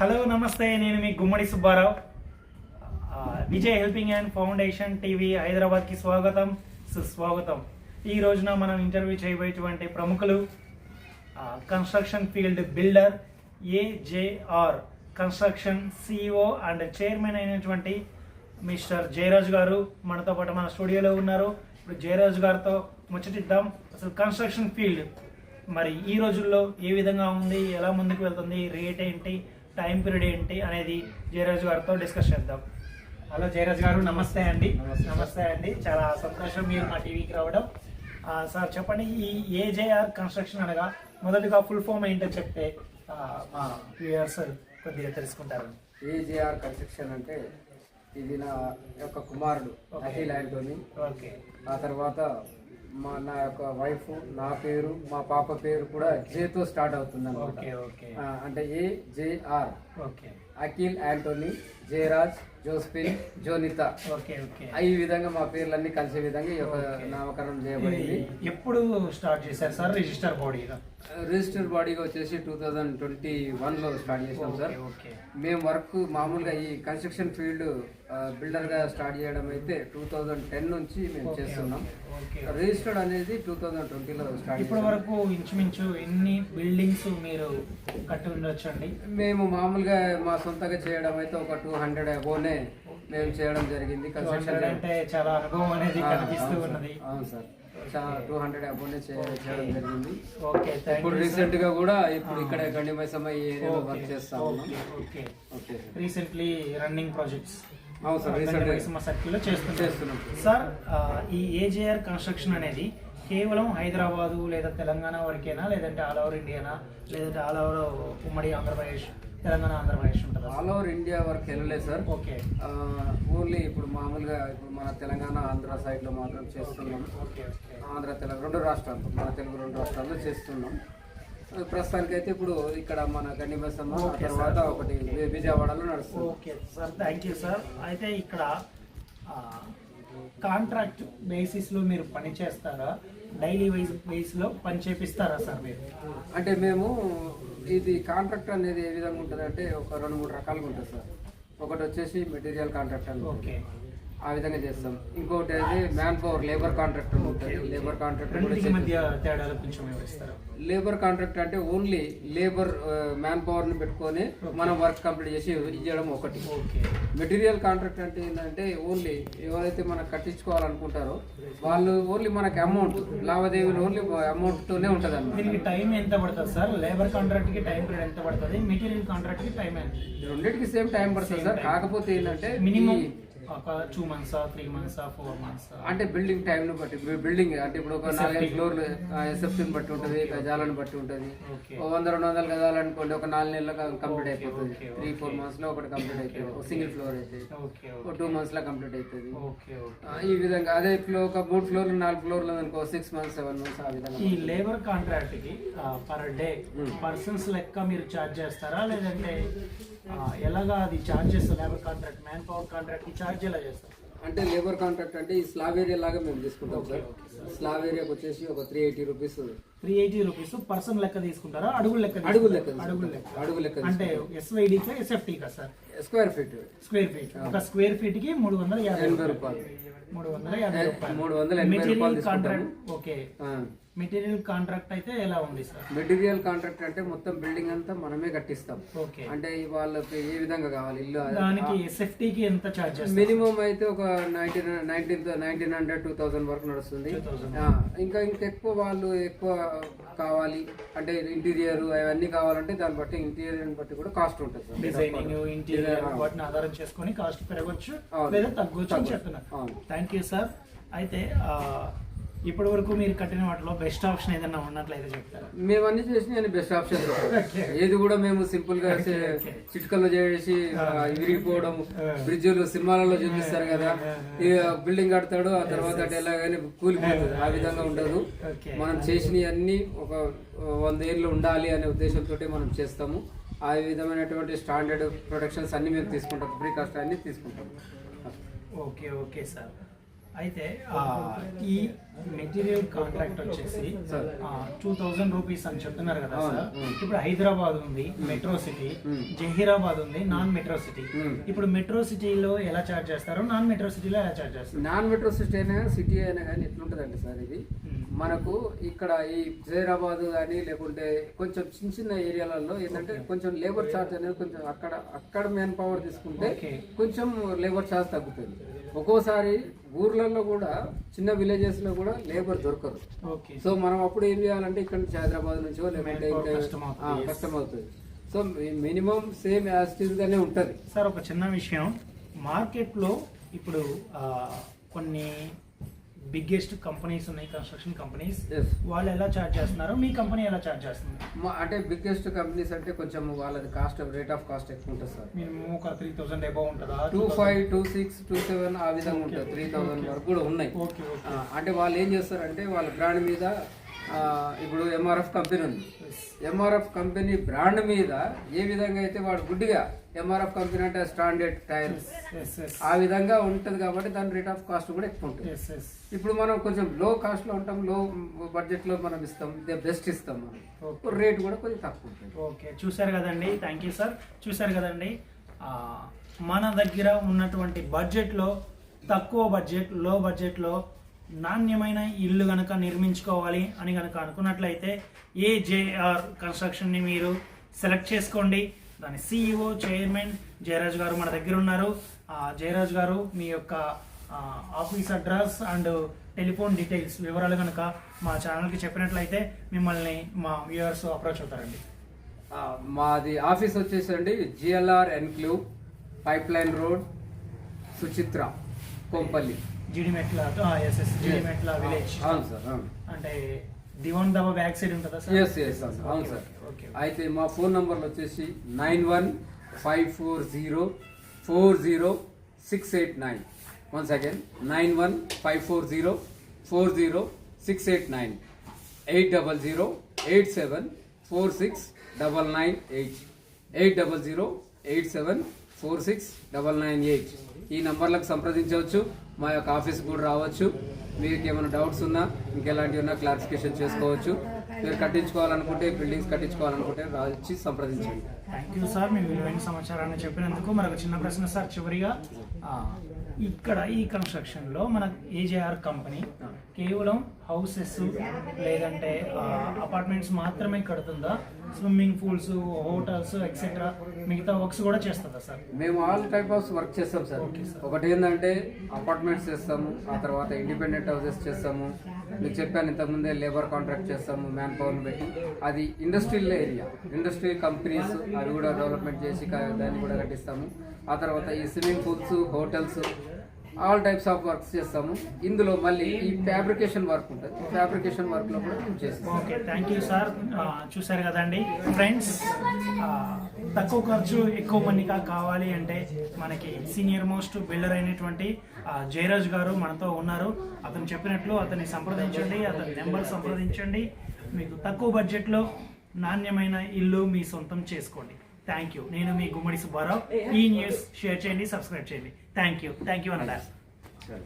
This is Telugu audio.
హలో నమస్తే. నేను మీ Gummadi Subbarao. Vijay helping and foundation TV హైదరాబాద్కి స్వాగతం సుస్వాగతం. ఈ రోజున మనం ఇంటర్వ్యూ చేయబోయేటువంటి ప్రముఖులు construction field builder AJR construction CEO and chairman అయినటువంటి మిస్టర్ జయరాజ్ గారు మనతో పాటు మన స్టూడియోలో ఉన్నారు. ఇప్పుడు జయరాజ్ గారితో ముచ్చటిద్దాం. అసలు కన్స్ట్రక్షన్ ఫీల్డ్ మరి ఈ రోజుల్లో ఏ విధంగా ఉంది ఎలా ముందుకు వెళ్తుంది రేట్ ఏంటి టైం పీరియడ్ ఏంటి అనేది జయరాజ్ గారితో డిస్కస్ చేద్దాం. హలో జయరాజ్ గారు నమస్తే అండి. నమస్తే. అండి. చాలా సంతోషం మీరు మా టీవీకి రావడం. సార్ చెప్పండి ఈ ఏజేఆర్ కన్స్ట్రక్షన్ అనగా మొదటిగా ఫుల్ ఫామ్ ఏంటో చెప్తే మా వ్యూయర్స్ కొద్దిగా తెలుసుకుంటారు. ఏజేఆర్ కన్స్ట్రక్షన్ అంటే ఇది నా యొక్క కుమారుడు. అఖిల్ ఓకే. ఆ తర్వాత మా నా యొక్క వైఫ్ నా పేరు మా పాప పేరు కూడా జేతో స్టార్ట్ అవుతుంది అంటే A JR Akhil Antony Jayaraj Jospin Jonitha. ఈ విధంగా మా పేర్లన్నీ కలిసే విధంగా ఈ యొక్క. నామకరణం చేయబడింది. ఎప్పుడు స్టార్ట్ చేశారు సార్? రిజిస్టర్ బాడీగా రిజిస్టర్ బాడీగా వచ్చేసి టూ థౌజండ్ ట్వంటీ వన్లో స్టార్ట్ చేసాం సార్. మేము వర్క్ మామూలుగా ఈ కన్స్ట్రక్షన్ ఫీల్డ్ బిల్డర్గా స్టార్ట్ చేయడం అయితే టూ థౌజండ్ టెన్ నుంచి మేము చేస్తున్నాం. రిజిస్టర్డ్ అనేది టూ థౌజండ్ ట్వంటీలో స్టార్ట్ ఇప్పటి వరకు ఇంచుమించు ఎన్ని బిల్డింగ్స్ మీరు కట్టి ఉండొచ్చండి? మేము మామూలుగా మా సొంతగా చేయడం అయితే ఒక టూ హండ్రెడ్ అబోనే మేము చేయడం జరిగింది. కన్స్ట్రక్షన్ అంటే చాలా అనుభవం అనేది కనిపిస్తూ ఉన్నది. అవును సార్. టూ హండ్రెడ్ అబోనే చేయడం జరిగింది. ఇప్పుడు రీసెంట్గా కూడా ఇప్పుడు ఇక్కడ గండిమైసమ్మ ఏరియాలో వర్క్ చేస్తా ఉన్నాం. ఓకే. రీసెంట్లీ రన్నింగ్ ప్రాజెక్ట్స్ సర్కిల్లో చేస్తున్నాం. సార్ ఈ ఏజేఆర్ కన్స్ట్రక్షన్ అనేది కేవలం హైదరాబాదు లేదా తెలంగాణ వరకేనా? లేదంటే ఆల్ ఓవర్ ఇండియానా? లేదంటే ఆల్ ఓవర్ ఉమ్మడి ఆంధ్రప్రదేశ్ తెలంగాణ ఆంధ్రప్రదేశ్ ఉంటుందా ఆల్ ఓవర్ ఇండియా వరకు వెళ్ళలేదు సార్. ఓకే. ఓన్లీ ఇప్పుడు మామూలుగా ఇప్పుడు మన తెలంగాణ ఆంధ్ర సైడ్లో మాత్రం చేస్తున్నాం. ఆంధ్ర తెలంగాణ రెండు రాష్ట్రాలు మన తెలుగు రెండు రాష్ట్రాల్లో చేస్తున్నాం. ప్రస్తుతానికైతే ఇప్పుడు ఇక్కడ మన ఓకే తర్వాత. ఒకటి విజయవాడలో నడుస్తుంది. Okay sir thank you sir. అయితే ఇక్కడ కాంట్రాక్ట్ బేసిస్లో మీరు పని చేస్తారా? డైలీ వైజ్ బేస్లో పని చేపిస్తారా సార్ మీరు? అంటే మేము ఇది కాంట్రాక్ట్ అనేది ఏ విధంగా ఉంటుంది అంటే ఒక రెండు మూడు రకాలుగా ఉంటుంది సార్. ఒకటి వచ్చేసి మెటీరియల్ కాంట్రాక్ట్ అని ఓకే. ఆ విధంగా చేస్తాం. ఇంకొకటి అయితే మ్యాన్ పవర్ లేబర్ కాంట్రాక్ట్ ఉంటుంది లేబర్ కాంట్రాక్ట్ కూడా రెండింటికి చేస్తాం. మధ్య తేడాలు కొంచెం వివరిస్తారా లేబర్ కాంట్రాక్ట్ అంటే ఓన్లీ లేబర్ మ్యాన్ పవర్ని పెట్టుకొని మనం వర్క్ కంప్లీట్ చేసి ఇవ్వడం ఒకటి. ఓకే మెటీరియల్ కాంట్రాక్ట్ అంటే ఏంటంటే ఓన్లీ ఎవరైతే మనం కట్టించుకోవాలనుకుంటారో వాళ్ళు ఓన్లీ మనకి అమౌంట్ లావాదేవీలు ఓన్లీ అమౌంట్ తోనే ఉంటది దీనికి టైం ఎంత పడుతుంది సార్? లేబర్ కాంట్రాక్ట్కి టైం పీరియడ్ ఎంత పడుతుంది? మెటీరియల్ కాంట్రాక్ట్కి టైం ఎంత? రెండింటికి సేమ్ టైం పడుతుంది సార్. కాకపోతే ఏంటంటే మినిమం ఒక two months three months four months అంటే బిల్డింగ్ టైం ను బట్టి బిల్డింగ్ అంటే ఇప్పుడు ఒక నాలుగైదు ఫ్లోర్లు ఎస్ఎఫ్టీని బట్టి ఉంటుంది గజాలను బట్టి ఉంటుంది. ఓ వంద రెండు వందల గజాలు అనుకోండి ఒక నాలుగు నెలలకు కంప్లీట్ అయిపోతుంది. త్రీ ఫోర్ మంత్స్లో ఒకటి కంప్లీట్ అవుతుంది ఒక సింగిల్ ఫ్లోర్ అయితే. ఓకే ఒక టూ మంత్స్లో కంప్లీట్ అవుతుంది ఈ విధంగా అదే ఫ్లో ఒక మూడు ఫ్లోర్లు నాలుగు ఫ్లోర్లు అనుకో సిక్స్ మంత్స్ సెవెన్ మంత్స్ ఆ విధంగా ఈ లేబర్ కాంట్రాక్ట్కి పర్ డే. పర్సన్స్ లెక్క మీరు ఛార్జ్ చేస్తారా? లేదంటే ఎలాగా అది ఛార్జ్ చేస్తారు లేబర్ కాంట్రాక్ట్ మ్యాన్ పవర్ కాంట్రాక్ట్కి ఛార్జ్ ఎలా చేస్తారు అంటే లేబర్ కాంట్రాక్ట్ అంటే ఈ స్లాబ్ ఏరియా లాగా మేము తీసుకుంటాం సార్. స్లాబ్ ఏరియాకి వచ్చేసి ఒక three eighty rupees three eighty rupees person లెక్క తీసుకుంటారా? అడుగుల లెక్క అడుగు లెక్క? అడుగుల. లెక్క. అడుగు లెక్క అంటే ఎస్వైడి ఎస్ఎఫ్టీ కదా sir? Square feet square feet ఒక స్క్వేర్ ఫీట్కి మూడు వందల యాభై రూపాయలు. మూడు వందల యాభై రూపాయలు. మూడు వందల కాంట్రాక్ట్ ఓకే. మెటీరియల్ కాంట్రాక్ట్ అయితే ఎలా ఉంది సార్? మెటీరియల్ కాంట్రాక్ట్ అంటే మొత్తం బిల్డింగ్ అంతా మనమే కట్టిస్తాం. ఓకే. అంటే వాళ్ళకి ఏ విధంగా కావాలి? ఇల్లు దానికి ఎస్ఎఫ్టీ కి ఎంత చేస్తారు? మినిమం అయితే ఒక nineteen nineteen nineteen hundred two thousand వరకు నడుస్తుంది. 2000. ఆ, ఇంకా ఇంకా ఎక్కువ వాళ్ళు ఎక్కువ కావాలి అంటే ఇంటీరియర్ అవన్నీ కావాలంటే దాన్ని బట్టి ఇంటీరియర్ బట్టి కూడా కాస్ట్ ఉంటుంది సార్. డిజైనింగ్ ఇంటీరియర్ వాటిని ఆధారం చేసుకొని కాస్ట్ పెరగవచ్చు అవును. లేదా తగ్గొచ్చు అని చెప్తున్నారు. థ్యాంక్ యూ సార్ అయితే ఇప్పటి వరకు మీరు కట్టిన వాటిలో బెస్ట్ ఆప్షన్ ఏదైనా ఉన్నట్లయితే చెప్తారా? మేము అన్ని చేసి బెస్ట్ ఆప్షన్ ఏది కూడా మేము సింపుల్గా చే- okay. చిట్కల్లో చేసి విరిగిపోవడం బ్రిడ్జిలు సినిమాలలో చూపిస్తారు కదా. ఈ బిల్డింగ్ కడతాడు ఆ తర్వాత అటు ఎలాగైనా కూలిపోతుంది. ఆ విధంగా ఉండదు. మనం చేసినవి అన్ని ఒక వంద ఏళ్ళు ఉండాలి అనే ఉద్దేశంతో మనం చేస్తాము. ఆ విధమైనటువంటి స్టాండర్డ్ ప్రొడక్షన్స్ అన్ని మేము తీసుకుంటాం. ప్రీ కాస్ట్ అన్ని తీసుకుంటాం. ఓకే ఓకే సార్ అయితే ఈ మెటీరియల్ కాంట్రాక్ట్ వచ్చేసి. టూ థౌజండ్ రూపీస్ అని చెప్తున్నారు కదా సార్. ఇప్పుడు హైదరాబాద్ ఉంది మెట్రో సిటీ. జహీరాబాద్ ఉంది నాన్ మెట్రో సిటీ. ఇప్పుడు మెట్రో సిటీలో ఎలా చార్జ్ చేస్తారు నాన్ మెట్రో సిటీలో ఎలా చార్జ్ చేస్తారు నాన్ మెట్రో సిటీ అయినా సిటీ అయినా కానీ ఎట్లుంటదండి సార్ ఇది. మనకు ఇక్కడ ఈ జైరాబాద్ కానీ లేకుంటే కొంచెం చిన్న చిన్న ఏరియాలలో ఏంటంటే కొంచెం లేబర్ ఛార్జ్ అనేది కొంచెం అక్కడ అక్కడ మ్యాన్ పవర్ తీసుకుంటే. కొంచెం లేబర్ ఛార్జ్ తగ్గుతుంది ఒక్కోసారి ఊర్లలో కూడా చిన్న విలేజెస్లో కూడా లేబర్ దొరకరు సో మనం అప్పుడు ఏం చేయాలంటే ఇక్కడ నుంచి హైదరాబాద్ నుంచో లేకుంటే ఇంకా కష్టం అవుతుంది, సో మినిమం సేమ్ యాజ్ గానే ఉంటది. సార్ ఒక చిన్న విషయం. మార్కెట్లో ఇప్పుడు కొన్ని బిగ్గెస్ట్ కంపెనీస్ ఉన్నాయి కన్స్ట్రక్షన్ కంపెనీస్. వాళ్ళు ఎలా చార్జ్ చేస్తున్నారు మీ కంపెనీ ఎలా చార్జ్ చేస్తుంది? అంటే బిగ్గెస్ట్ కంపెనీస్ అంటే కొంచెం వాళ్ళది కాస్ట్ రేట్ ఆఫ్ కాస్ట్ ఎక్కువ ఉంటుంది సార్. మినిమం ఒక త్రీ థౌసండ్ అబౌవ్ ఉంటుందా? Two five two six two seven ఆ విధంగా ఉంటుంది. త్రీ థౌసండ్ వరకు కూడా ఉన్నాయి. అంటే వాళ్ళు ఏం చేస్తారంటే వాళ్ళ బ్రాండ్ మీద ఇప్పుడు ఎంఆర్ఎఫ్ కంపెనీ ఉంది. ఎంఆర్ఎఫ్ కంపెనీ బ్రాండ్ మీద ఏ విధంగా అయితే వాడు గుడ్డిగా ఎంఆర్ఎఫ్ కంపెనీ అంటే స్టాండర్డ్ టైర్స్ ఆ విధంగా ఉంటుంది కాబట్టి దాని రేట్ ఆఫ్ కాస్ట్ కూడా ఎక్కువ ఉంటుంది. ఇప్పుడు మనం కొంచెం లో కాస్ట్లో ఉంటాం లో బడ్జెట్లో మనం ఇస్తాం బెస్ట్ ఇస్తాం మనం. రేట్ కూడా కొంచెం తక్కువ ఉంటుంది. ఓకే చూశారు కదండి? థ్యాంక్ యూ సార్ చూశారు కదండి? మన దగ్గర ఉన్నటువంటి బడ్జెట్లో తక్కువ బడ్జెట్లో బడ్జెట్లో నాణ్యమైన ఇల్లు కనుక నిర్మించుకోవాలి అని కనుక అనుకున్నట్లయితే ఏజేఆర్ కన్స్ట్రక్షన్ని మీరు సెలెక్ట్ చేసుకోండి. దాని సిఇఓ చైర్మన్ జయరాజ్ గారు మన దగ్గర ఉన్నారు. ఆ, జయరాజ్ గారు మీ యొక్క office address and telephone details వివరాలు కనుక మా ఛానల్కి చెప్పినట్లయితే మిమ్మల్ని మా వ్యూవర్స్ అప్రోచ్ అవుతారండి. మాది ఆఫీస్ వచ్చేసండి GLR enclave pipe line road Suchitra Kompally Jeedimetla yes yes Jeedimetla village అవును సార్ అవును అంటే దివాన్ దబా బ్యాక్ సైడ్ ఉంటుందా సార్? ఎస్ ఎస్ అవును సార్ అయితే మా ఫోన్ నంబర్లు వచ్చేసి nine one five four zero four zero six eight nine. One second nine one five four zero four zero six eight nine. Eight double zero eight seven four six double nine eight. Eight double zero eight seven four six double nine eight. ఈ నంబర్లకు సంప్రదించవచ్చు. మా యొక్క ఆఫీస్కి కూడా రావచ్చు. మీకు ఏమైనా డౌట్స్ ఉన్నా ఇంకెలాంటివి ఉన్నా క్లారిఫికేషన్ చేసుకోవచ్చు. మీరు కట్టించుకోవాలనుకుంటే బిల్డింగ్స్ కట్టించుకోవాలనుకుంటే వచ్చి సంప్రదించండి. థ్యాంక్ యూ సార్ మీ విలువైన సమాచారాన్ని చెప్పినందుకు మరొక చిన్న ప్రశ్న సార్ చివరిగా ఇక్కడ ఈ కన్స్ట్రక్షన్లో మన ఏజేఆర్ కంపెనీ కేవలం హౌసెస్ లేదంటే అపార్ట్మెంట్స్ మాత్రమే కడుతుందా? స్విమ్మింగ్ పూల్స్ హోటల్స్ ఎక్సెట్రా మిగతా వర్క్స్ కూడా చేస్తుందా సార్ మేము ఆల్ టైప్ ఆఫ్ వర్క్ చేస్తాం సార్ ఒకటి ఏంటంటే అపార్ట్మెంట్స్ చేస్తాము ఆ తర్వాత ఇండిపెండెంట్ హౌసెస్ చేస్తాము. మీకు చెప్పాను ఇంతకుముందే లేబర్ కాంట్రాక్ట్ చేస్తాము మ్యాన్ పవర్ని పెట్టి. అది ఇండస్ట్రియల్ ఏరియా ఇండస్ట్రియల్ కంపెనీస్ అవి కూడా డెవలప్మెంట్ చేసి దాన్ని కూడా కట్టిస్తాము. ఆ తర్వాత ఈ swimming pools hotels all types of works చేస్తాము. ఇందులో మళ్ళీ ఈ ఫ్యాబ్రికేషన్ వర్క్ ఉంటుంది. ఫ్యాబ్రికేషన్ వర్క్లో కూడా మేము చేస్తాం ఓకే థ్యాంక్ యూ సార్ చూసారు చూశారు కదండి. ఫ్రెండ్స్ తక్కువ ఖర్చు ఎక్కువ మందిగా కావాలి అంటే మనకి సీనియర్ మోస్ట్ బిల్డర్ అయినటువంటి జయరాజ్ గారు మనతో ఉన్నారు. అతను చెప్పినట్లు అతన్ని సంప్రదించండి అతని నెంబర్ సంప్రదించండి. మీకు తక్కువ బడ్జెట్లో నాణ్యమైన ఇల్లు మీ సొంతం చేసుకోండి. థ్యాంక్ యూ నేను మీ గుమ్మడి సుబ్బారావు. ఈ న్యూస్ షేర్ చేయండి సబ్స్క్రైబ్ చేయండి. థ్యాంక్ యూ థ్యాంక్ యూ అన్నడా. సరే.